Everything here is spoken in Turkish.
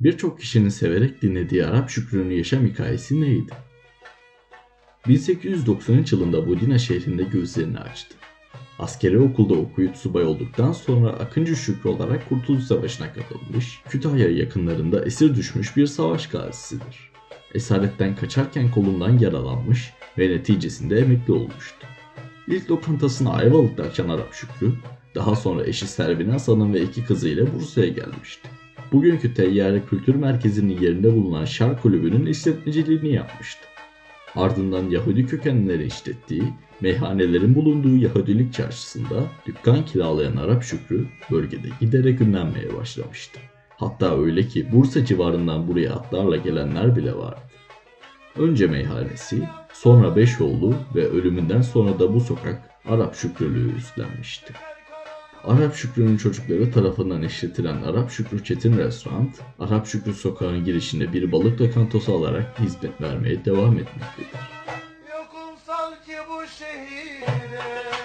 Birçok kişinin severek dinlediği Arap Şükrü'nün yaşam hikayesi neydi? 1893 yılında Budina şehrinde gözlerini açtı. Askeri okulda okuyup subay olduktan sonra Akıncı Şükrü olarak Kurtuluş Savaşı'na katılmış, Kütahya yakınlarında esir düşmüş bir savaş gazisidir. Esaretten kaçarken kolundan yaralanmış ve neticesinde emekli olmuştu. İlk lokantasını Ayvalık'ta açan Arap Şükrü, daha sonra eşi Servine Hasan'ın ve iki kızıyla Bursa'ya gelmişti. Bugünkü Teyyare Kültür Merkezi'nin yerinde bulunan Şar Kulübü'nün işletmeciliğini yapmıştı. Ardından Yahudi kökenlileri işlettiği meyhanelerin bulunduğu Yahudilik çarşısında dükkan kiralayan Arap Şükrü bölgede giderek ünlenmeye başlamıştı. Hatta öyle ki Bursa civarından buraya atlarla gelenler bile vardı. Önce meyhanesi, sonra Beşoğlu ve ölümünden sonra da bu sokak Arap Şükrülüğü üstlenmişti. Arap Şükrü'nün çocukları tarafından işletilen Arap Şükrü Çetin Restoran, Arap Şükrü sokağın girişinde bir balık lokantası olarak hizmet vermeye devam etmektedir. Yokum sanki bu şehirde